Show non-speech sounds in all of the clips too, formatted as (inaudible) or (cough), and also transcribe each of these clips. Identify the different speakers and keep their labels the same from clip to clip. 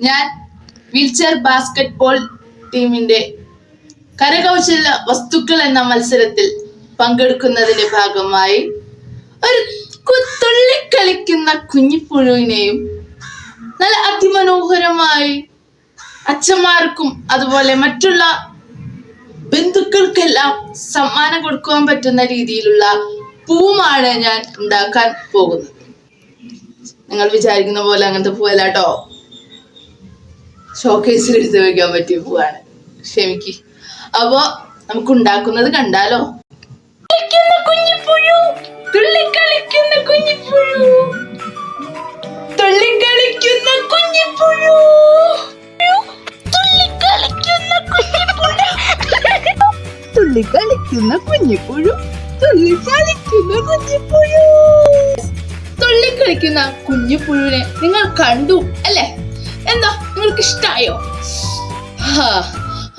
Speaker 1: ഞാൻ wheelchair basket ball ടീമിന്റെ കരകൗശല വസ്തുക്കൾ എന്ന മത്സരത്തിൽ പങ്കെടുക്കുന്നതിന്റെ ഭാഗമായി ഒരു കുത്തുള്ളി തുള്ളിക്കളിക്കുന്ന കുഞ്ഞിപ്പുഴുവിനെയും നല്ല അതിമനോഹരമായി അച്ഛന്മാർക്കും അതുപോലെ മറ്റുള്ള ബന്ധുക്കൾക്കെല്ലാം സമ്മാനം കൊടുക്കുവാൻ പറ്റുന്ന രീതിയിലുള്ള പൂവാണ് ഞാൻ ഉണ്ടാക്കാൻ പോകുന്നത്. നിങ്ങൾ വിചാരിക്കുന്ന പോലെ അങ്ങനത്തെ പൂവല്ല കേട്ടോ. ഷോക്കേസിൽ എടുത്ത് വെക്കാൻ പറ്റിയ പൂവാണ്. ക്ഷമിക്ക്. അപ്പോ നമുക്ക് ഉണ്ടാക്കുന്നത് കണ്ടാലോ? കളിക്കുന്ന തുള്ളിക്കളിക്കുന്ന തുള്ളിക്കളിക്കുന്ന കുഞ്ഞിപ്പുഴു. തുള്ളിക്കളിക്കുന്ന കുഞ്ഞിപ്പുഴു. കുഞ്ഞിപ്പുഴു. തുള്ളിക്കളിക്കുന്ന കുഞ്ഞിപ്പുഴു. കുഞ്ഞിപ്പുഴുവിനെ നിങ്ങൾ കണ്ടു അല്ലേ? എന്താ? നിങ്ങൾക്ക് ഇഷ്ടായോ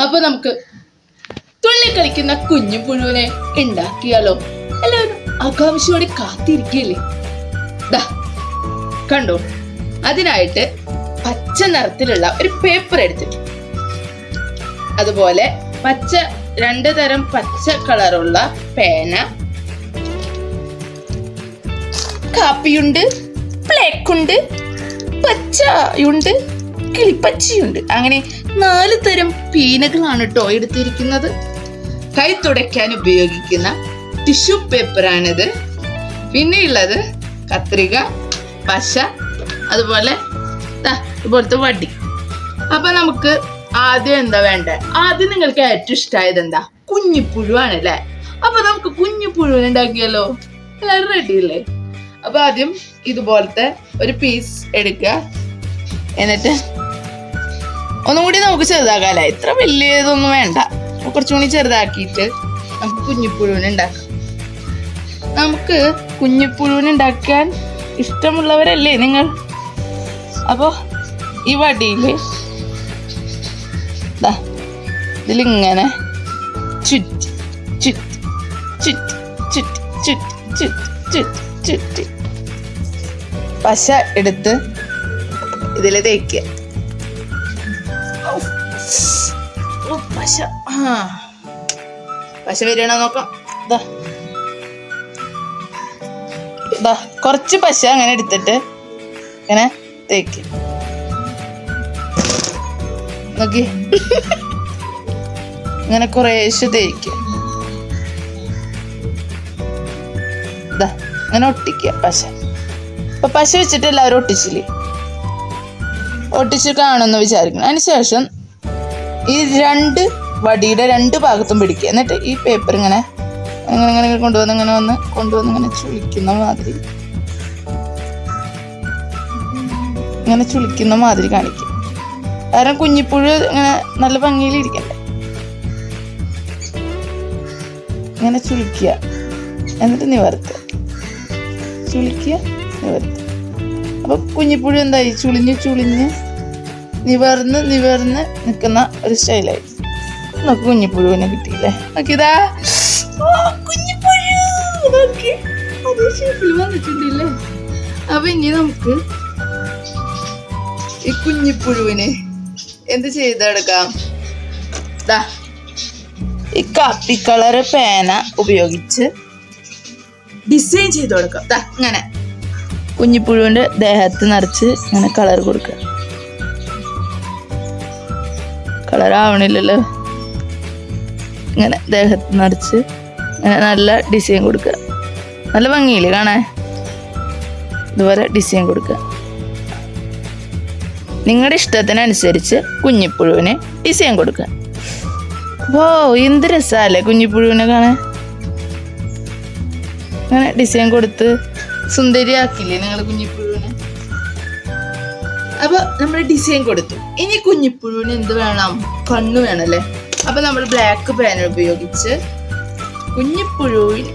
Speaker 1: അപ്പൊ നമുക്ക് തുള്ളി കളിക്കുന്ന കുഞ്ഞു പുഴുവിനെ ഉണ്ടാക്കിയാലോ? എല്ലാവരും ആകാംക്ഷയോടെ കാത്തിരിക്കല്ലേ ദാ കണ്ടോ? അതിനായിട്ട് പച്ച നിറത്തിലുള്ള ഒരു പേപ്പർ എടുത്തിട്ടു അതുപോലെ പച്ച രണ്ട് തരം പച്ച കളറുള്ള പേന കാപ്പിയുണ്ട് ബ്ലാക്കുണ്ട് പച്ചയുണ്ട് കിളിപ്പച്ചയുണ്ട്. അങ്ങനെ നാല് തരം പീനകളാണ് കേട്ടോ എടുത്തിരിക്കുന്നത്. കൈ തുടയ്ക്കാൻ ഉപയോഗിക്കുന്ന ടിഷ്യൂ പേപ്പറാണിത്. പിന്നെയുള്ളത് കത്രിക പശ അതുപോലെ ഇതുപോലത്തെ വടി. അപ്പൊ നമുക്ക് ആദ്യം എന്താ വേണ്ടേ? ആദ്യം നിങ്ങൾക്ക് ഏറ്റവും ഇഷ്ടമായത് എന്താ? കുഞ്ഞിപ്പുഴുവാണ് അല്ലേ? അപ്പൊ നമുക്ക് കുഞ്ഞിപ്പുഴു ഉണ്ടാക്കിയാലോ? എല്ലാവരും റെഡി അല്ലേ? അപ്പൊ ആദ്യം ഇതുപോലത്തെ ഒരു പീസ് എടുക്കുക. എന്നിട്ട് ഒന്നും കൂടി നമുക്ക് ചെറുതാക്കാല്ലേ ഇത്ര വലിയതൊന്നും വേണ്ട. കുറച്ചും കൂടി ചെറുതാക്കിയിട്ട് നമുക്ക് കുഞ്ഞിപ്പുഴുവിന് ഉണ്ടാക്കാം. നമുക്ക് കുഞ്ഞിപ്പുഴുവിന് ഉണ്ടാക്കാൻ ഇഷ്ടമുള്ളവരല്ലേ നിങ്ങൾ? അപ്പോൾ ഈ വടിയിൽ ദാ ഇതിലിങ്ങനെ ചുറ്റി ചുറ്റി ചുറ്റി ചുറ്റി ചുറ്റി ചുറ്റി ചുറ്റി ചുറ്റി. പശ എടുത്ത് ഇതിൽ തേക്കുക. പശ. പശ വരികയാണോ നോക്കാം. ഇതാ ദാ കുറച്ച് പശ അങ്ങനെ എടുത്തിട്ട് ഇങ്ങനെ തേക്ക്. നോക്കി. ഇങ്ങനെ കുറേശ്ശെ തേക്ക്. ദാ ഇങ്ങനെ ഒട്ടിക്കുക പശ. അപ്പൊ പശ വെച്ചിട്ട് എല്ലാവരും ഒട്ടിച്ചില്ലേ? ഒട്ടിച്ച് കാണുമെന്ന് വിചാരിക്കണം അതിനുശേഷം ഈ രണ്ട് വടിയുടെ രണ്ട് ഭാഗത്തും പിടിക്കുക. എന്നിട്ട് ഈ പേപ്പർ ഇങ്ങനെ ഇങ്ങനെ ഇങ്ങനെ കൊണ്ടുവന്ന് ഇങ്ങനെ വന്ന് കൊണ്ടുവന്ന് ഇങ്ങനെ ചുളിക്കുന്ന മാതിരി. ഇങ്ങനെ ചുളിക്കുന്ന മാതിരി കാണിക്കും. കാരണം കുഞ്ഞിപ്പുഴു ഇങ്ങനെ നല്ല ഭംഗിയിൽ ഇരിക്കണ്ടേ? ഇങ്ങനെ ചുളിക്കുക. എന്നിട്ട് നിവർത്തുക. ചുളിക്കുക നിവർത്തുക. അപ്പൊ കുഞ്ഞിപ്പുഴു എന്തായി? ചുളിഞ്ഞ് ചുളിഞ്ഞ് നിവർന്ന് നിവർന്ന് നിൽക്കുന്ന ഒരു സ്റ്റൈലായി നോക്ക് കുഞ്ഞിപ്പുഴുവിനെ കിട്ടിയില്ലേ? നോക്കിയതാ. വന്നിട്ടുണ്ടല്ലേ? അപ്പൊ ഇനി നമുക്ക് ഈ കുഞ്ഞിപ്പുഴുവിനെ എന്ത് ചെയ്തെടുക്കാം? ഈ കാപ്പി കളറ് പേന ഉപയോഗിച്ച് ഡിസൈൻ ചെയ്ത് കൊടുക്കാം. ദാ ഇങ്ങനെ. കുഞ്ഞിപ്പുഴുവിന്റെ ദേഹത്ത് നിറച്ച് ഇങ്ങനെ കളർ കൊടുക്കുക. കളർ ആവണില്ലല്ലോ ഇങ്ങനെ ദേഹത്ത് നിറച്ച് ഇങ്ങനെ നല്ല ഡിസൈൻ കൊടുക്കുക. നല്ല ഭംഗിയില്ലേ കാണാൻ? ഇതുപോലെ ഡിസൈൻ കൊടുക്കുക. നിങ്ങളുടെ ഇഷ്ടത്തിനനുസരിച്ച് കുഞ്ഞിപ്പുഴുവിന് ഡിസൈൻ കൊടുക്കുക. ഓ എന്ത് രസമല്ലേ കുഞ്ഞിപ്പുഴുവിനെ കാണാൻ? അങ്ങനെ ഡിസൈൻ കൊടുത്ത് സുന്ദരിയാക്കില്ലേ നിങ്ങൾ കുഞ്ഞിപ്പുഴുവിനെ? അപ്പൊ നമ്മൾ ഡിസൈൻ കൊടുത്തു. ഇനി കുഞ്ഞിപ്പുഴുവിന് എന്ത് വേണം? കണ്ണ് വേണല്ലേ? അപ്പൊ നമ്മൾ ബ്ലാക്ക് പേന ഉപയോഗിച്ച് കുഞ്ഞിപ്പുഴുവിന്.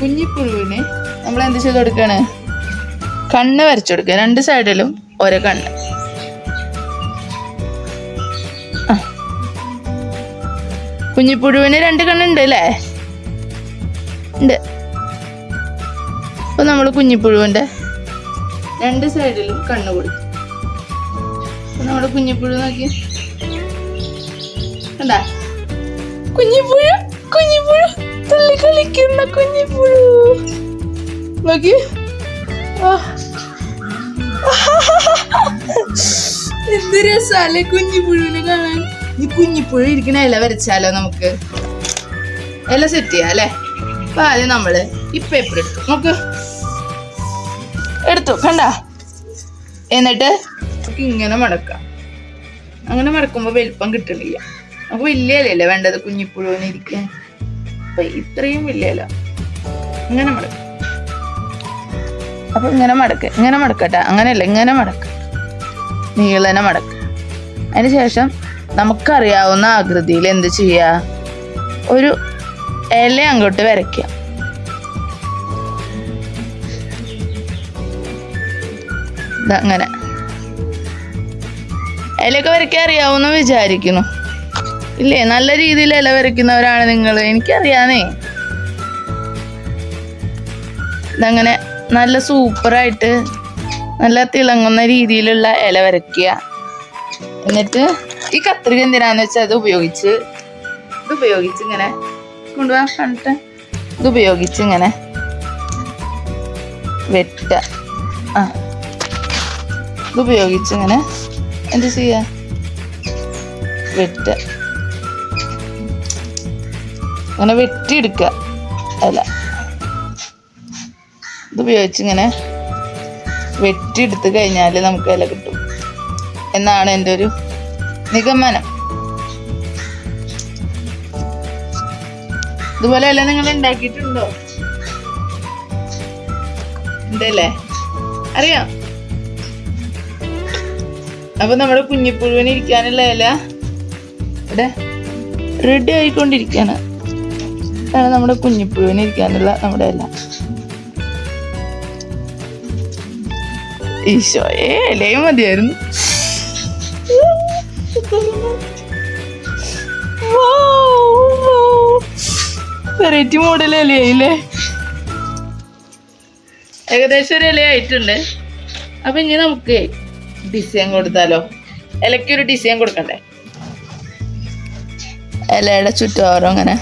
Speaker 1: കുഞ്ഞിപ്പുഴുവിന് നമ്മൾ എന്ത് ചെയ്ത് കൊടുക്കാണ്? കണ്ണ് വരച്ചു കൊടുക്കുക. രണ്ട് സൈഡിലും ഓരോ കണ്ണ്. കുഞ്ഞിപ്പുഴുവിന് രണ്ട് കണ്ണുണ്ട് അല്ലേ? ഉണ്ട്. അപ്പൊ നമ്മൾ കുഞ്ഞിപ്പുഴുവിന്റെ രണ്ട് സൈഡിലും കണ്ണു കൊടുക്കും അപ്പൊ നമ്മുടെ കുഞ്ഞിപ്പുഴു നോക്കി. കണ്ടാ? കുഞ്ഞിപ്പുഴു കുഞ്ഞിപ്പുഴു തുള്ളി കളിക്കുന്ന കുഞ്ഞിപ്പുഴു. നോക്കി. (laughs) എന്ത് രസാലേ കുഞ്ഞിപ്പുഴുവിനെ കാണാൻ. ഈ കുഞ്ഞിപ്പുഴു ഇരിക്കുന്ന ഇല വരച്ചാലോ നമുക്ക്? ഇല സെറ്റ് ചെയ്യാം അല്ലേ? അപ്പൊ ആദ്യം നമ്മൾ ഈ പേപ്പർ എടുത്തു നോക്ക്. എടുത്തു കണ്ട? എന്നിട്ട്? ഇങ്ങനെ മടക്കാം. അങ്ങനെ മടക്കുമ്പോ വലിപ്പം കിട്ടണില്ല. നമുക്ക് വലിയ ഇലയല്ലേ വേണ്ടത്? കുഞ്ഞിപ്പുഴുവിന് ഇരിക്കാൻ. അപ്പൊ ഇത്രയും വലിയ ഇങ്ങനെ മടക്കാം. അപ്പൊ ഇങ്ങനെ മടക്ക്. ഇങ്ങനെ മടക്കട്ടെ. അങ്ങനെയല്ല ഇങ്ങനെ മടക്ക. നീളനെ മടക്ക. അതിനുശേഷം നമുക്കറിയാവുന്ന ആകൃതിയിൽ എന്ത് ചെയ്യ? ഒരു ഇല അങ്ങോട്ട് വരയ്ക്കുക അങ്ങനെ. ഇലയൊക്കെ വരയ്ക്കാൻ അറിയാവുന്ന വിചാരിക്കുന്നു. ഇല്ലേ? നല്ല രീതിയിൽ ഇല വരയ്ക്കുന്നവരാണ് നിങ്ങൾ എനിക്കറിയാന്നേ. ഇതങ്ങനെ നല്ല സൂപ്പറായിട്ട് നല്ല തിളങ്ങുന്ന രീതിയിലുള്ള ഇല വരയ്ക്കുക. എന്നിട്ട് ഈ കത്രിക എന്തിനാന്ന് വെച്ചാൽ അത് ഉപയോഗിച്ച് ഇത് ഉപയോഗിച്ച് ഇങ്ങനെ കൊണ്ടുപോകാൻ കണ്ടിട്ട്? ഇത് ഉപയോഗിച്ച് ഇങ്ങനെ വെട്ട ആ. ഇത് ഉപയോഗിച്ച് ഇങ്ങനെ എന്ത് ചെയ്യാ? വെട്ട. അങ്ങനെ വെട്ടിയെടുക്കുക. അല്ല. ഇതുപയോഗിച്ച് ഇങ്ങനെ വെട്ടിയെടുത്ത് കഴിഞ്ഞാൽ നമുക്ക് ഇല കിട്ടും. എന്നാണ് എന്റെ ഒരു നിഗമനം. ഇതുപോലെ അല്ല നിങ്ങൾ ഉണ്ടാക്കിയിട്ടുണ്ടോ? ഉണ്ടല്ലേ? അറിയാം. അപ്പൊ നമ്മുടെ കുഞ്ഞിപ്പുഴുവിന് ഇരിക്കാനുള്ള ഇല? ഇവിടെ റെഡി ആയിക്കൊണ്ടിരിക്കുകയാണ്. ഇതാണ് നമ്മുടെ കുഞ്ഞിപ്പുഴുവിന് ഇരിക്കാനുള്ള നമ്മുടെ ഇല. ഈശോയെ ഇലയും മതിയായിരുന്നു. വെറൈറ്റി മോഡൽ ഇലയായില്ലേ? ഏകദേശം ഒരു ഇലയായിട്ടുണ്ട്. അപ്പൊ ഇനി നമുക്ക് ഡിസൈൻ കൊടുത്താലോ? ഇലയ്ക്ക് ഒരു ഡിസൈൻ കൊടുക്കണ്ടേ? ഇലയുടെ ചുറ്റോരം അങ്ങനെ.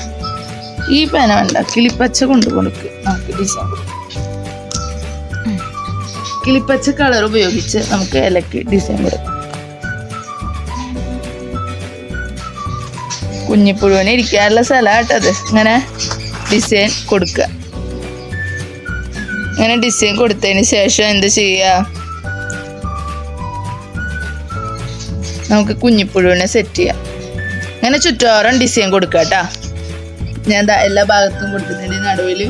Speaker 1: ഈ പേന വേണ്ട കിളിപ്പച്ച കൊണ്ട് കൊടുക്ക്. നമുക്ക് ഡിസൈൻ കൊടുക്കാം. കിളിപ്പച്ച കളർ ഉപയോഗിച്ച് നമുക്ക് ഇലയ്ക്ക് ഡിസൈൻ കൊടുക്കാം. കുഞ്ഞിപ്പുഴുവിന് ഇരിക്കാനുള്ള സ്ഥലമാട്ടത് ഇങ്ങനെ ഡിസൈൻ കൊടുക്കുക. ഇങ്ങനെ ഡിസൈൻ കൊടുത്തതിന് ശേഷം എന്ത് ചെയ്യുക? നമുക്ക് കുഞ്ഞിപ്പുഴുവിനെ സെറ്റ് ചെയ്യാം. അങ്ങനെ ചുറ്റോരം ഡിസൈൻ കൊടുക്കുക ഞാൻ ദാ എല്ലാ ഭാഗത്തും കൊടുക്കുന്നുണ്ട്. നടുവിൽ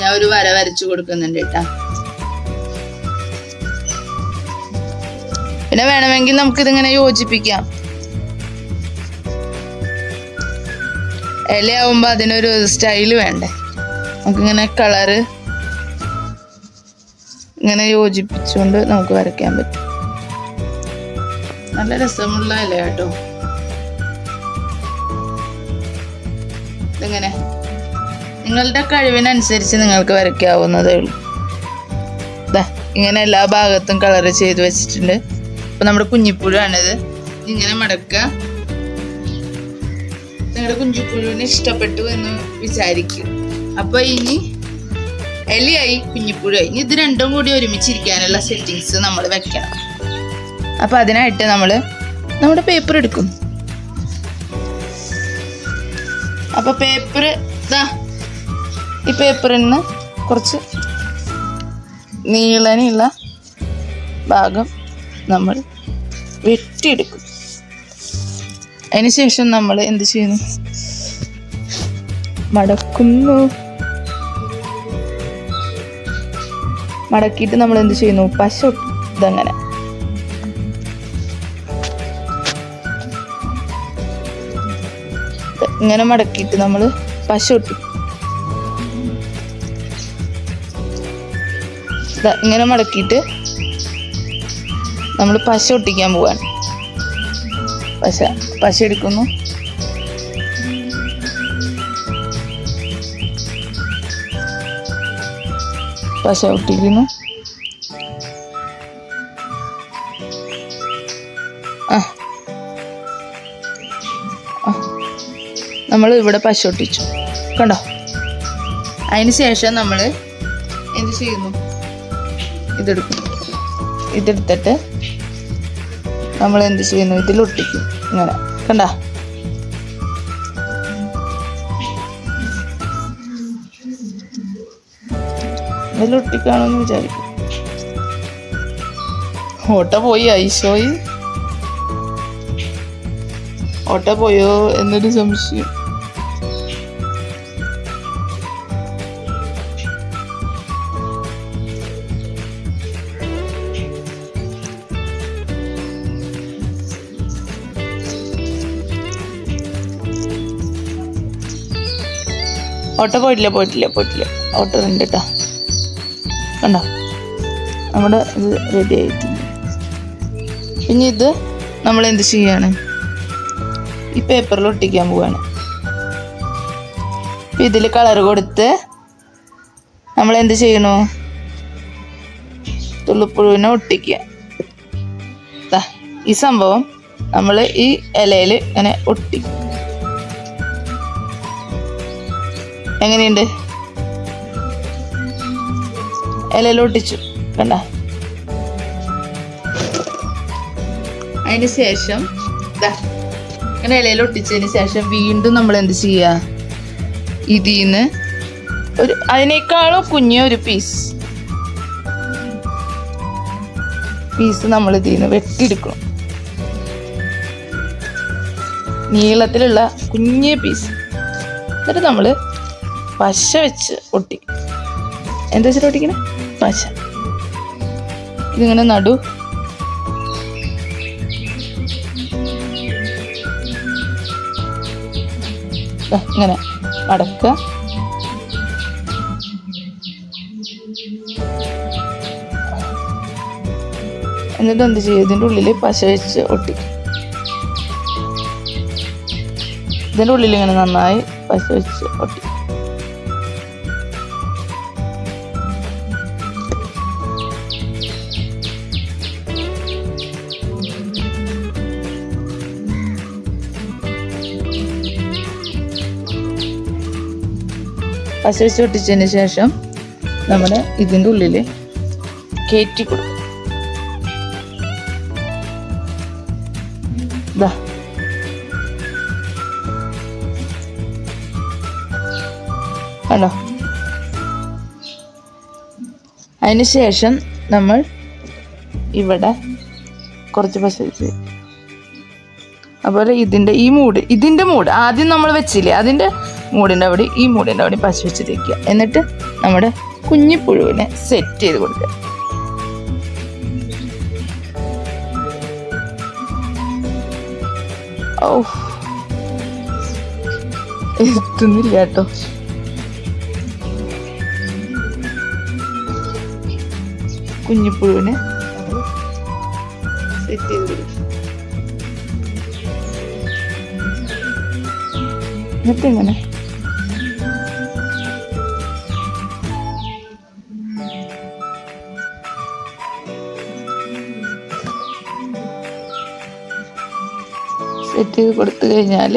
Speaker 1: ഞാൻ ഒരു വര വരച്ചു കൊടുക്കുന്നുണ്ട് കേട്ടാ പിന്നെ വേണമെങ്കിൽ നമുക്ക് ഇതിങ്ങനെ യോജിപ്പിക്കാം. ഇലയാവുമ്പോ അതിനൊരു സ്റ്റൈൽ വേണ്ടേ? നമുക്കിങ്ങനെ കളറ് ഇങ്ങനെ യോജിപ്പിച്ചുകൊണ്ട് നമുക്ക് വരയ്ക്കാൻ പറ്റും. നല്ല രസമുള്ള ഇല കേട്ടോ. ഇതെങ്ങനെ? നിങ്ങളുടെ കഴിവിനനുസരിച്ച് നിങ്ങൾക്ക് വരയ്ക്കാവുന്നതേ ഉള്ളൂ. ഇതാ ഇങ്ങനെ എല്ലാ ഭാഗത്തും കളർ ചെയ്ത് വെച്ചിട്ടുണ്ട്. അപ്പൊ നമ്മുടെ കുഞ്ഞിപ്പുഴുവാണിത്. ഇങ്ങനെ മടക്കുക. നിങ്ങളുടെ കുഞ്ഞിപ്പുഴുവിനെ ഇഷ്ടപ്പെട്ടു എന്ന് വിചാരിക്കും. അപ്പോൾ ഇനി എലിയായി കുഞ്ഞിപ്പുഴുവായി ഇനി ഇത് രണ്ടും കൂടി ഒരുമിച്ചിരിക്കാനുള്ള സെറ്റിങ്സ് നമ്മൾ വെക്കണം. അപ്പൊ അതിനായിട്ട് നമ്മൾ നമ്മുടെ പേപ്പർ എടുക്കും. അപ്പോൾ പേപ്പർ ഇതാ ഈ പേപ്പറിൽ നിന്ന് കുറച്ച് നീളനുള്ള ഭാഗം നമ്മൾ വെട്ടിയെടുക്കും. അതിനുശേഷം നമ്മൾ എന്ത് ചെയ്യുന്നു? മടക്കുന്നു. മടക്കിയിട്ട് നമ്മൾ എന്ത് ചെയ്യുന്നു? പശ. ഇതങ്ങനെ. ഇങ്ങനെ മടക്കിയിട്ട് നമ്മൾ പശ ഒട്ടി ഇങ്ങനെ മടക്കിയിട്ട് നമ്മൾ പശ ഒട്ടിക്കാൻ പോവാണ്. പശ പശ എടുക്കുന്നു. പശ ഒട്ടിക്കുന്നു. ആ നമ്മൾ ഇവിടെ പശ ഒട്ടിച്ചു കണ്ടോ? അതിന് ശേഷം നമ്മൾ എന്ത് ചെയ്യുന്നു? ഇതെടുക്കും ഇതെടുത്തിട്ട് നമ്മൾ എന്ത് ചെയ്യുന്നു? ഇതിൽ ഒട്ടിക്കും. ഇങ്ങനെ. കണ്ട? ഇതിൽ എന്ന് വിചാരിക്കും. ഓട്ട പോയി ഐശോയി ഓട്ട പോയോ എന്നൊരു സംശയം. ഓട്ടോ പോയിട്ടില്ല പോയിട്ടില്ല പോയിട്ടില്ല. ഓട്ടോ ഉണ്ട് കേട്ടോ കണ്ടോ? നമ്മുടെ ഇത് റെഡി ആയിട്ടുണ്ട്. പിന്നെ ഇത് നമ്മൾ എന്ത് ചെയ്യാണ്? ഈ പേപ്പറിൽ ഒട്ടിക്കാൻ പോവാണ്. ഇതിൽ കളർ കൊടുത്ത് നമ്മൾ എന്ത് ചെയ്യണു? തുള്ളിപ്പുഴുവിനെ ഒട്ടിക്കുക. ഈ സംഭവം നമ്മൾ ഈ ഇലയിൽ ഇങ്ങനെ ഒട്ടിക്കും എങ്ങനെയുണ്ട്? ഇലയിൽ ഒട്ടിച്ചു. കണ്ട? അതിന് ശേഷം ഇങ്ങനെ ഇലയിൽ ഒട്ടിച്ചതിന് ശേഷം വീണ്ടും നമ്മൾ എന്ത് ചെയ്യുക? ഇതിന്ന് ഒരു അതിനേക്കാളും കുഞ്ഞ ഒരു പീസ് പീസ് നമ്മൾ ഇതിൽ നിന്ന് വെട്ടിയെടുക്കണം. നീളത്തിലുള്ള കുഞ്ഞ പീസ് എന്നിട്ട് നമ്മൾ പശ വെച്ച് ഒട്ടി. എന്താ വെച്ചിട്ട് ഒട്ടിക്കണേ? പശ. ഇതിങ്ങനെ നടു. ഇങ്ങനെ മടക്കുക എന്നിട്ട് എന്ത് ചെയ്യും? ഇതിന്റെ ഉള്ളിൽ പശ വെച്ച് ഒട്ടിക്കും ഇതിന്റെ ഉള്ളിൽ ഇങ്ങനെ നന്നായി പശ വെച്ച് ഒട്ടിക്കും പശ വെച്ച് ഒട്ടിച്ചതിന് ശേഷം നമ്മൾ ഇതിന്റെ ഉള്ളിൽ കയറ്റി കൊടുക്കും. ദാ. കണ്ടോ? അതിന് ശേഷം നമ്മൾ ഇവിടെ കുറച്ച് പശ വെച്ച് അതുപോലെ ഇതിന്റെ ഈ മൂട് ഇതിന്റെ മൂട് ആദ്യം നമ്മൾ വെച്ചില്ലേ? അതിന്റെ മൂടിന്റെ അവിടെ ഈ മൂടിന്റെ അവിടെ പശ വെച്ച് തേക്കുക. എന്നിട്ട് നമ്മുടെ കുഞ്ഞിപ്പുഴുവിനെ സെറ്റ് ചെയ്ത് കൊടുക്കുക. ഓ എത്തുന്നില്ല കേട്ടോ. കുഞ്ഞിപ്പുഴുവിനെ സെറ്റ് ചെയ്ത് കൊടുക്കും എന്നിട്ട് ഇങ്ങനെ സെറ്റ് ചെയ്ത് കൊടുത്തു കഴിഞ്ഞാൽ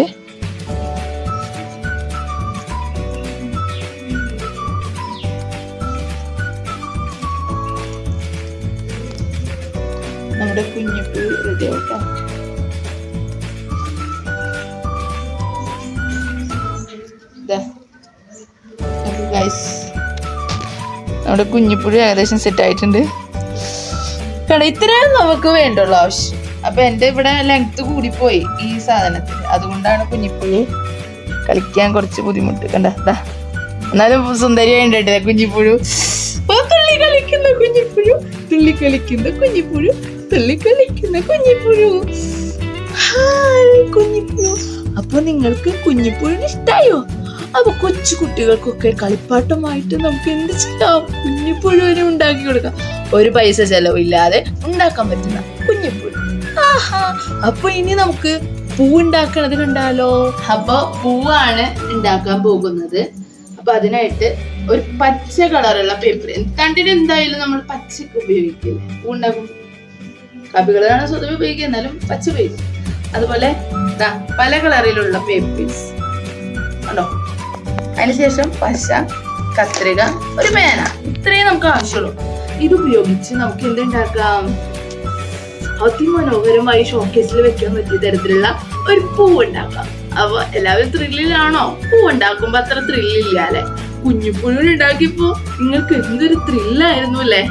Speaker 1: നമ്മുടെ കുഞ്ഞിപ്പൂ റെഡി ആക്കാം നമ്മുടെ കുഞ്ഞിപ്പുഴ ഏകദേശം സെറ്റ് ആയിട്ടുണ്ട്. കാരണം ഇത്രയും നമുക്ക് വേണ്ടുള്ള ആവശ്യം. അപ്പൊ എന്റെ ഇവിടെ ലെങ്ത് കൂടിപ്പോയി ഈ സാധനത്തിൽ അതുകൊണ്ടാണ് കുഞ്ഞിപ്പുഴി കളിക്കാൻ കുറച്ച് ബുദ്ധിമുട്ട്. കണ്ടാ. എന്നാലും സുന്ദരിയായിട്ടുണ്ട് കുഞ്ഞിപ്പുഴു? തുള്ളി കളിക്കുന്ന കുഞ്ഞിപ്പുഴു. തുള്ളി കളിക്കുന്ന കുഞ്ഞിപ്പുഴു. തുള്ളി കളിക്കുന്ന കുഞ്ഞിപ്പുഴു. കുഞ്ഞിപ്പുഴു. അപ്പൊ നിങ്ങൾക്ക് കുഞ്ഞിപ്പുഴുവിന് ഇഷ്ടായോ? അപ്പൊ കൊച്ചു കുട്ടികൾക്കൊക്കെ കളിപ്പാട്ടമായിട്ട് നമുക്ക് എന്ത് ചെയ്യാം? കുഞ്ഞിപ്പുഴുവിനെ ഉണ്ടാക്കി കൊടുക്കാം. ഒരു പൈസ ചെലവില്ലാതെ ഉണ്ടാക്കാൻ പറ്റുന്ന കുഞ്ഞിപ്പുഴു. അപ്പൊ ഇനി നമുക്ക് പൂ ഉണ്ടാക്കണത് അപ്പൊ പൂവാണ് ഉണ്ടാക്കാൻ പോകുന്നത്. അപ്പൊ അതിനായിട്ട് ഒരു പച്ച കളറുള്ള പേപ്പർ തണ്ടിന് എന്തായാലും നമ്മൾ പച്ചക്ക് ഉപയോഗിക്കില്ലേ? പൂ ഉണ്ടാക്കും കപ്പികളാണ് സ്വതവേ ഉപയോഗിക്കുക എന്നാലും പച്ച ഉപയോഗിക്കും. അതുപോലെ പല കളറിലുള്ള പേപ്പേഴ്സ് കണ്ടോ? അതിനുശേഷം പശ കത്രിക ഒരു മേന ഇത്രയും നമുക്ക് ആവശ്യമുള്ളൂ. ഇത് ഉപയോഗിച്ച് നമുക്ക് എന്തുണ്ടാക്കാം? അതിമനോഹരമായി ഷോക്കേസിൽ വെക്കാൻ പറ്റിയ തരത്തിലുള്ള ഒരു പൂ ഉണ്ടാക്കാം അപ്പൊ എല്ലാവരും ത്രില്ലിലാണോ പൂ ഉണ്ടാക്കുമ്പോ അത്ര ത്രില്ലില്ല അല്ലെ? കുഞ്ഞിപ്പുഴു ഉണ്ടാക്കിയപ്പോ നിങ്ങൾക്ക് എന്തൊരു ത്രില്ലായിരുന്നു അല്ലേ?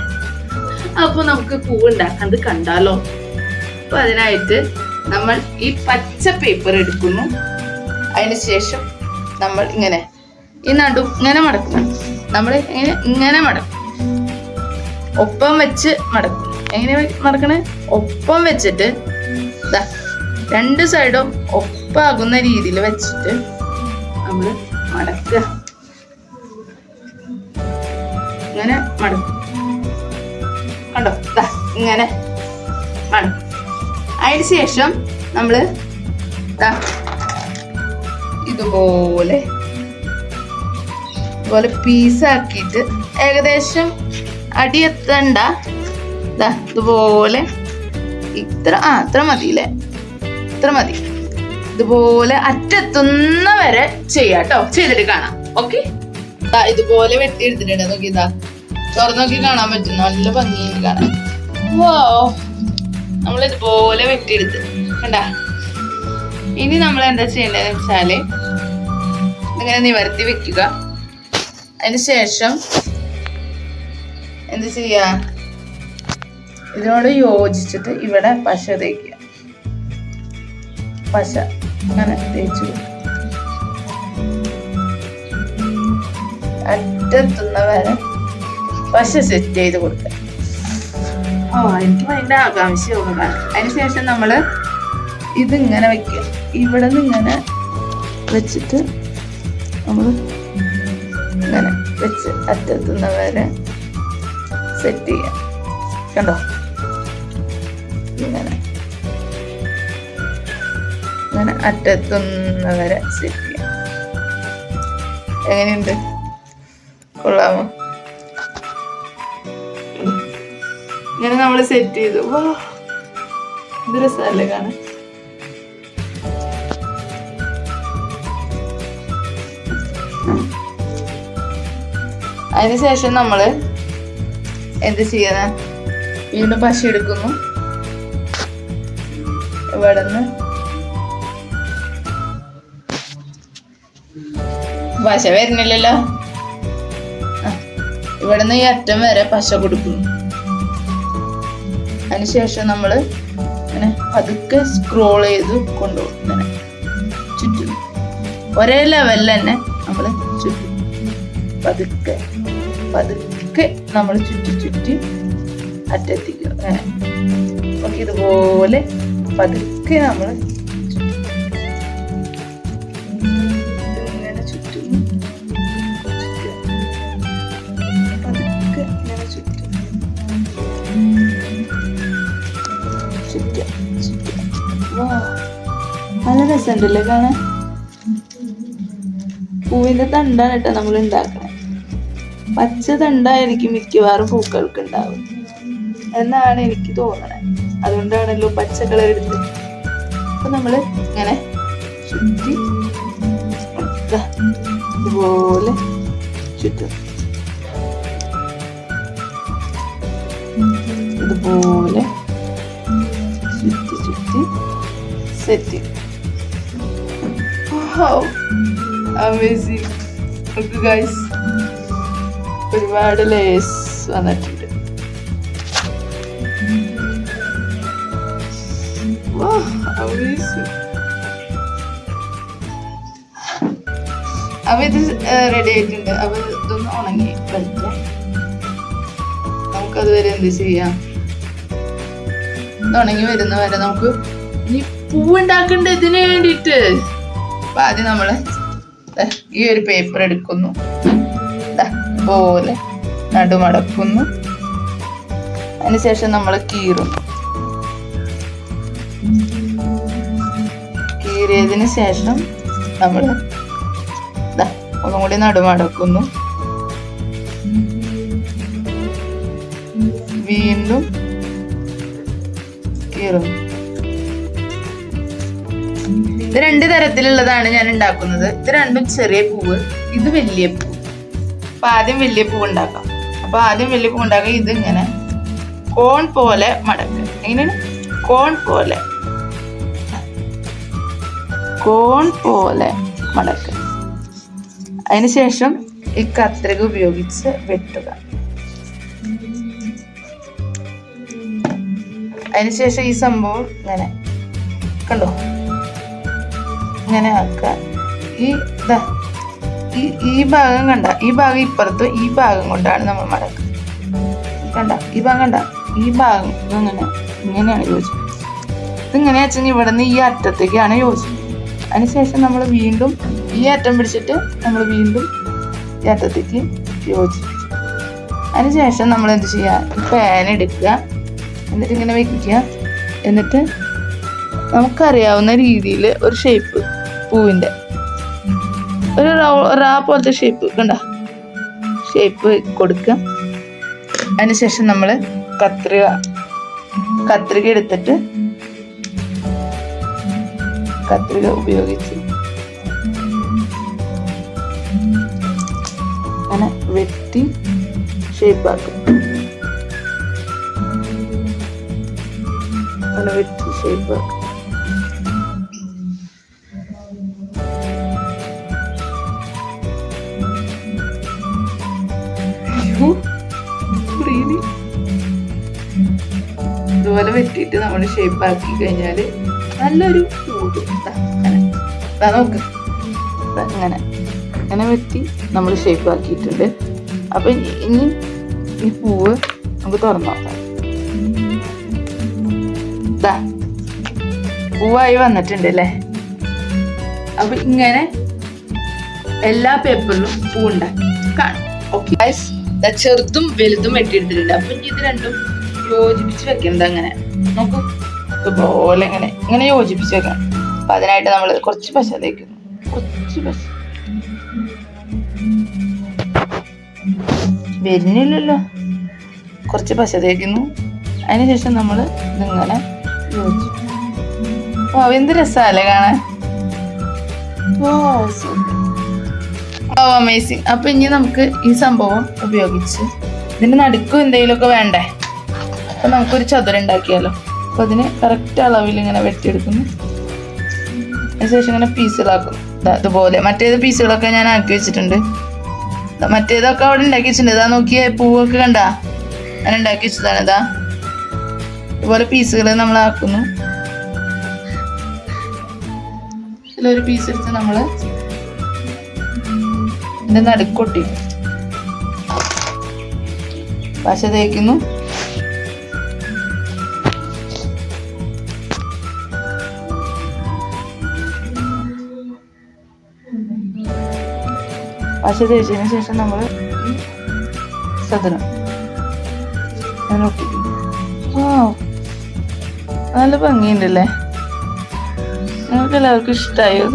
Speaker 1: അപ്പൊ നമുക്ക് പൂ ഉണ്ടാക്കുന്നത് കണ്ടാലോ? അപ്പൊ അതിനായിട്ട് നമ്മൾ ഈ പച്ച പേപ്പർ എടുക്കുന്നു. അതിനുശേഷം നമ്മൾ ഇങ്ങനെ ഈ നടു ഇങ്ങനെ മടക്കും. നമ്മൾ ഇങ്ങനെ ഇങ്ങനെ മടക്കും. ഒപ്പം വെച്ച് മടക്കും. എങ്ങനെ മറക്കണേ ഒപ്പം വെച്ചിട്ട് രണ്ട് സൈഡും ഒപ്പാകുന്ന രീതിയിൽ വെച്ചിട്ട് നമ്മൾ മടക്കുക. ഇങ്ങനെ മടക്കും കണ്ടോ? ഇങ്ങനെ മടക്കും അതിന് ശേഷം നമ്മൾ ഇതുപോലെ ഇതുപോലെ പീസാക്കിയിട്ട് ഏകദേശം അടിയെത്തണ്ട ഇതുപോലെ ഇത്ര ആ ഇത്ര മതിയില്ലേ? ഇത്ര മതി. ഇതുപോലെ അറ്റെത്തുന്ന വരെ ചെയ്യാട്ടോ ചെയ്തിട്ട് കാണാം. ഓക്കെ ഇതുപോലെ വെട്ടി എടുത്തിട്ടുണ്ട്. നോക്കി ഇതാ തുറന്നു നോക്കി കാണാൻ പറ്റും. നല്ല ഭംഗിയിൽ കാണാം വോ നമ്മൾ ഇതുപോലെ വെട്ടിയെടുത്ത് കണ്ടാ? ഇനി നമ്മൾ എന്താ ചെയ്യേണ്ടതെന്ന് വെച്ചാൽ ഇങ്ങനെ നിവർത്തി വെക്കുക. അതിന് ശേഷം എന്ത് ചെയ്യാ? ഇതിനോട് യോജിച്ചിട്ട് ഇവിടെ പശ തേക്കുക. പശ അങ്ങനെ തേച്ചു. അറ്റത്തുന്നവരെ അറ്റത്തുന്ന വരെ പശ സെറ്റ് ചെയ്ത് കൊടുക്കുക. ഓ എനിക്ക് അതിന്റെ ആകാംക്ഷയുള്ളതാണ് അതിനുശേഷം നമ്മൾ ഇതിങ്ങനെ വെക്കുക. ഇവിടെ നിന്ന് ഇങ്ങനെ വെച്ചിട്ട് നമ്മൾ ഇങ്ങനെ വെച്ച് അറ്റത്തുന്ന വരെ സെറ്റ് ചെയ്യാം കണ്ടോ? ഇങ്ങനെ. ഇങ്ങനെ അറ്റത്തുനിന്ന് വരെ സെറ്റ് ചെയ്യാം. എങ്ങനെയുണ്ട്? കൊള്ളാമോ? ഇങ്ങനെ നമ്മൾ സെറ്റ് ചെയ്തു. വാ. ഇത് രസമല്ലേ കാണാൻ? അതിനുശേഷം നമ്മൾ എന്ത് ചെയ്യുന്ന വീണ്ടും പശ എടുക്കുന്നു. ഇവിടെ നിന്ന് പശ വരുന്നില്ലല്ലോ. ഇവിടെ നിന്ന് ഈ അറ്റം വരെ പശ കൊടുക്കുന്നു. അതിനുശേഷം നമ്മൾ ഇങ്ങനെ പതുക്കെ സ്ക്രോൾ ചെയ്ത് കൊണ്ടുപോകും ഇങ്ങനെ ചുറ്റും. ഒരേ ലെവലിൽ തന്നെ നമ്മൾ ചുറ്റും. പതുക്കെ പതുക്കെ നമ്മൾ ചുറ്റി ചുറ്റി അറ്റെത്തിക്കും അങ്ങനെ നമുക്ക് ഇതുപോലെ പതുക്കെ നമ്മൾ ഇങ്ങനെ പതുക്കെ ചുറ്റും വാ നല്ല രസമുണ്ടല്ലേ കാണാൻ? പൂവിന്റെ തണ്ടാണ് കേട്ടോ നമ്മൾ ഉണ്ടാക്കണേ. പച്ച തണ്ടായിരിക്കും മിക്കവാറും പൂക്കൾക്ക് ഉണ്ടാവും എന്നാണ് എനിക്ക് തോന്നുന്നത് അതുകൊണ്ടാണല്ലോ പച്ച കളർ എടുത്തത് അപ്പൊ നമ്മൾ ഇങ്ങനെ ചുറ്റി ഇതുപോലെ ചുറ്റും. ഇതുപോലെ ചുറ്റി ചുറ്റി സെറ്റ് അമേസിങ് ഗൈസ് ഒരുപാട് ലേസ് വന്നിട്ടുണ്ട്. അപ്പൊ ഇത് റെഡി ആയിട്ടുണ്ട്. അപ്പൊ ഇതൊന്ന് ഉണങ്ങി വരട്ടെ നമുക്ക് വരെ എന്ത് ചെയ്യാം? ഉണങ്ങി വരുന്ന വരെ നമുക്ക് ഇനി പൂവുണ്ടാക്കണ്ട ഇതിന് വേണ്ടിയിട്ട്. അപ്പൊ ആദ്യം നമ്മൾ ഈ ഒരു പേപ്പർ എടുക്കുന്നു. പോലെ നടുമടക്കുന്നു. അതിനുശേഷം നമ്മൾ കീറും. കീറിയതിന് ശേഷം നമ്മൾ ഒന്നും കൂടി നടുമടക്കുന്നു. വീണ്ടും കീറുന്നു ഇത് രണ്ട് തരത്തിലുള്ളതാണ് ഞാൻ ഉണ്ടാക്കുന്നത്. ഇത് രണ്ടും ചെറിയ പൂവ് ഇത് വലിയ പൂവ് അപ്പൊ ആദ്യം വലിയ പൂവ് ഉണ്ടാക്കാം. അപ്പൊ ആദ്യം വലിയ പൂവ് ഉണ്ടാക്കുക ഇത് ഇങ്ങനെ കോൺ പോലെ മടക്കുക. എങ്ങനെയാണ്? കോൺ പോലെ. കോൺ പോലെ മടക്കുക. അതിനുശേഷം ഈ കത്രിക ഉപയോഗിച്ച് വെട്ടുക. അതിനുശേഷം ഈ സംഭവം ഇങ്ങനെ കണ്ടോ? ഇങ്ങനെ ആക്കുക. ഈ ഇതാ ഈ ഭാഗം കണ്ട ഈ ഭാഗം ഇപ്പുറത്ത് ഈ ഭാഗം കൊണ്ടാണ് നമ്മൾ മടക്കുക. കണ്ട ഈ ഭാഗം കണ്ട ഈ ഭാഗം ഇങ്ങനെ ഇങ്ങനെയാണ് യോജിച്ചത് ഇതിങ്ങനെ വെച്ചാൽ ഇവിടെ നിന്ന് ഈ അറ്റത്തേക്കാണ് യോജിച്ചത് അതിനുശേഷം നമ്മൾ വീണ്ടും ഈ അറ്റം പിടിച്ചിട്ട് നമ്മൾ വീണ്ടും ഈ അറ്റത്തേക്ക് യോജിപ്പിച്ചു അതിനുശേഷം നമ്മൾ എന്ത് ചെയ്യുക പാൻ എടുക്കുക. എന്നിട്ട് ഇങ്ങനെ വെക്കുക. എന്നിട്ട് നമുക്കറിയാവുന്ന രീതിയിൽ ഒരു ഷേപ്പ് പൂവിന്റെ. ഒരു റാ പോലത്തെ ഷേപ്പ് കണ്ട? ഷേപ്പ് കൊടുക്കുക. അതിനുശേഷം നമ്മൾ കത്രിക കത്രിക എടുത്തിട്ട് കത്രിക ഉപയോഗിച്ച് അങ്ങനെ വെട്ടി ഷേപ്പാക്കും അങ്ങനെ വെട്ടി ഷേപ്പാക്കും? ഇതുപോലെ വെട്ടിയിട്ട് നമ്മൾ ഷേപ്പ് ആക്കി കഴിഞ്ഞാൽ നല്ലൊരു ദാ അങ്ങനെ. നോക്ക് അങ്ങനെ ഇങ്ങനെ വെട്ടി നമ്മൾ ഷേപ്പ് ആക്കിയിട്ടുണ്ട്. അപ്പൊ ഇനി ഈ പൂവ് നമുക്ക് തുറന്നു നോക്കാം. പൂവായി വന്നിട്ടുണ്ട് അല്ലേ? അപ്പൊ ഇങ്ങനെ എല്ലാ പേപ്പറിലും പൂ ഉണ്ടാക്കി. കാണും ഓക്കെ ചെറുതും വലുതും വെട്ടിയെടുത്തിട്ടുണ്ട്. അപ്പൊ ഇനി ഇത് രണ്ടും യോജിപ്പിച്ച് വെക്കുന്നത് അങ്ങനെ നോക്കൂ. ഇതുപോലെ ഇങ്ങനെ ഇങ്ങനെ യോജിപ്പിച്ച് വെക്കണം. അപ്പൊ അതിനായിട്ട് നമ്മൾ കുറച്ച് പശ തേക്കുന്നു. കുറച്ച് പശ. വരുന്നില്ലല്ലോ. കുറച്ച് പശ തേക്കുന്നു. അതിനുശേഷം നമ്മൾ ഇതിങ്ങനെ ഓ എന്ത് രസമല്ലേ കാണാൻ? ഓ ഓ അമേസിങ് അപ്പൊ ഇനി നമുക്ക് ഈ സംഭവം ഉപയോഗിച്ച് ഇതിന്റെ നടുക്കും എന്തെങ്കിലുമൊക്കെ വേണ്ടേ? അപ്പൊ നമുക്കൊരു ചതുരം ഉണ്ടാക്കിയാലോ. അപ്പൊ അതിന് കറക്റ്റ് അളവിൽ ഇങ്ങനെ വെട്ടിയെടുക്കുന്നു. അതിനുശേഷം ഇങ്ങനെ പീസുകളാക്കും ഇതുപോലെ. മറ്റേത് പീസുകളൊക്കെ ഞാൻ ആക്കി വെച്ചിട്ടുണ്ട്. മറ്റേതൊക്കെ അവിടെ ഉണ്ടാക്കി വെച്ചിട്ടുണ്ട് ഇതാ നോക്കിയ പൂവൊക്കെ കണ്ടാ? ഞാൻ ഉണ്ടാക്കി വെച്ചതാണ് ഇതാ. ഇതുപോലെ പീസുകൾ നമ്മൾ ആക്കുന്നു. ഇതിലൊരു പീസ് എടുത്ത് നമ്മൾ ഇതിന്റെ നടുക്കൊട്ടി പശ തേക്കുന്നു. പശ തേച്ചതിന് ശേഷം നമ്മൾ സദനം നല്ല ഭംഗിയുണ്ടല്ലേ? നിങ്ങൾക്ക് എല്ലാവർക്കും ഇഷ്ടമായോ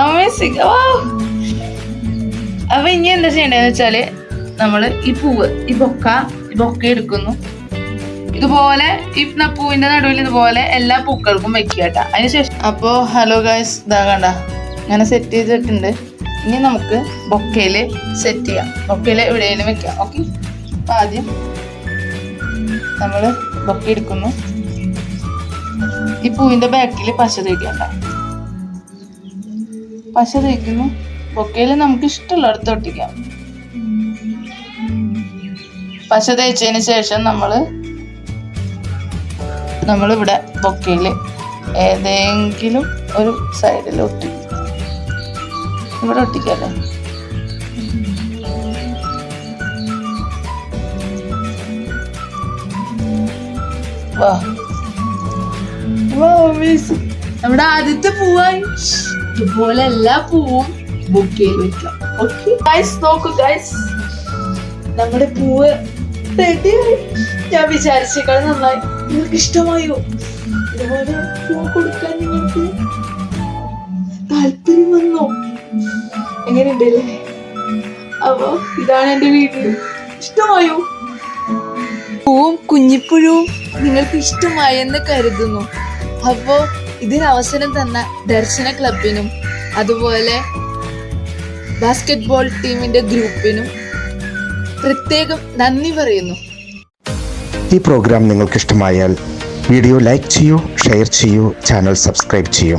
Speaker 1: അമേസിങ് അപ്പൊ ഇനി എന്താ ചെയ്യണ്ടെന്ന് വെച്ചാൽ നമ്മൾ ഈ പൂവ് ഈ ബൊക്ക ഈ ബൊക്ക എടുക്കുന്നു. ഇതുപോലെ ഈ പൂവിന്റെ നടുവിൽ ഇതുപോലെ എല്ലാ പൂക്കൾക്കും വെക്കുക കേട്ടോ. അതിനുശേഷം അപ്പോ ഹലോ ഗായ്സ് ഇതാ കണ്ട. അങ്ങനെ സെറ്റ് ചെയ്തിട്ടുണ്ട്. ഇനി നമുക്ക് ബൊക്കയിൽ സെറ്റ് ചെയ്യാം. ബൊക്കയിൽ എവിടെയെങ്കിലും വെക്കാം. ഓക്കെ ആദ്യം നമ്മൾ ബൊക്ക എടുക്കുന്നു. ഈ പൂവിന്റെ ബാക്കിൽ പശ തേക്കണ്ട പശ തേക്കുന്നു. ബൊക്കയിൽ നമുക്ക് ഇഷ്ടമുള്ളിടത്ത് ഒട്ടിക്കാം. പശ തേച്ചതിന് ശേഷം നമ്മൾ നമ്മളിവിടെ ബൊക്കയിൽ ഏതെങ്കിലും ഒരു സൈഡിൽ ഒട്ടിക്കും ഇവിടെ ഒട്ടിക്കല്ലേ. നമ്മുടെ ആദ്യത്തെ പൂവായി. ഇതുപോലെ എല്ലാ പൂവും ബുക്ക് ചെയ്ത് വെക്കാം. ഓക്കെ ഗൈസ് നോക്കൂ ഗൈസ് നമ്മുടെ പൂവ് റെഡിയായി ഞാൻ വിചാരിച്ചേക്കാൾ നന്നായി. നിങ്ങൾക്ക് ഇഷ്ടമായോ? ഇതുപോലെ പൂ കൊടുക്കാൻ നിങ്ങൾക്ക് താല്പര്യം വന്നോ? എങ്ങനെയുണ്ടല്ലേ? അപ്പൊ ഇതാണ് എന്റെ വീട്. ഇഷ്ടമായോ? പൂവും കുഞ്ഞിപ്പുഴുവും നിങ്ങൾക്ക് ഇഷ്ടമായെന്ന് കരുതുന്നു. അപ്പോ ഇതിന് അവസരം തന്ന ദർശന ക്ലബിനും അതുപോലെ ബാസ്കറ്റ്ബോൾ ടീമിന്റെ ഗ്രൂപ്പിനും പ്രത്യേകം നന്ദി പറയുന്നു.
Speaker 2: ഈ പ്രോഗ്രാം നിങ്ങൾക്ക് ഇഷ്ടമായാൽ വീഡിയോ ലൈക്ക് ചെയ്യൂ ഷെയർ ചെയ്യൂ ചാനൽ സബ്സ്ക്രൈബ് ചെയ്യൂ.